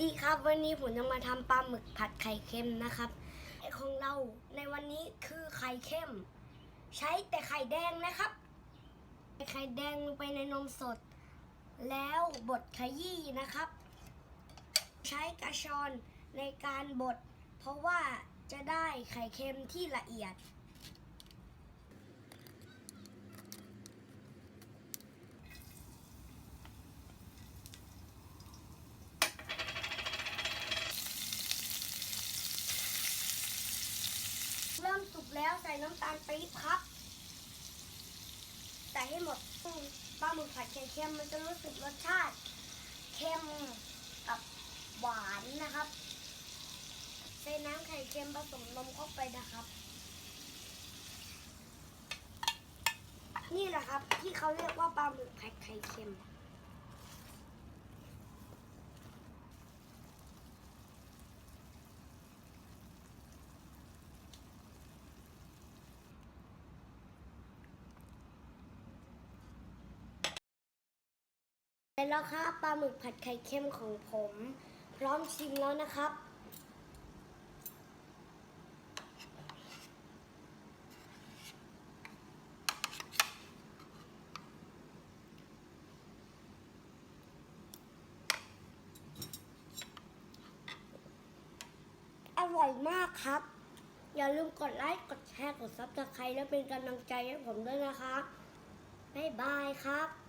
ดีครับ วันนี้ผมจะมาทำปลาหมึกผัดไข่เค็มนะครับไอของเราในวันนี้คือไข่เค็ม ใช้แต่ไข่แดงนะครับไข่แดงลงไปในนมสด แล้วบดขยี้นะครับ ใช้กระชอนในการบดเพราะว่าจะได้ไข่เค็มที่ละเอียด มสุกแล้วใส่น้ำตาลปี๊บครับ ใส่ให้หมดปลาหมึกผัดไข่เค็มมันจะรู้สึกรสชาติเค็มกับหวานนะครับ ใส่น้ำไข่เค็มผสมนมเข้าไปนะครับ นี่แหละครับที่เขาเรียกว่าปลาหมึกผัดไข่เค็ม แล้วครับปลาหมึกผัดไข่เค็มของผม พร้อมชิมแล้วนะครับ อร่อยมากครับ อย่าลืมกดไลค์ กดแชร์ กดซับสไครต์และเป็นกำลังใจให้ผมด้วยนะครับบ๊ายบายครับ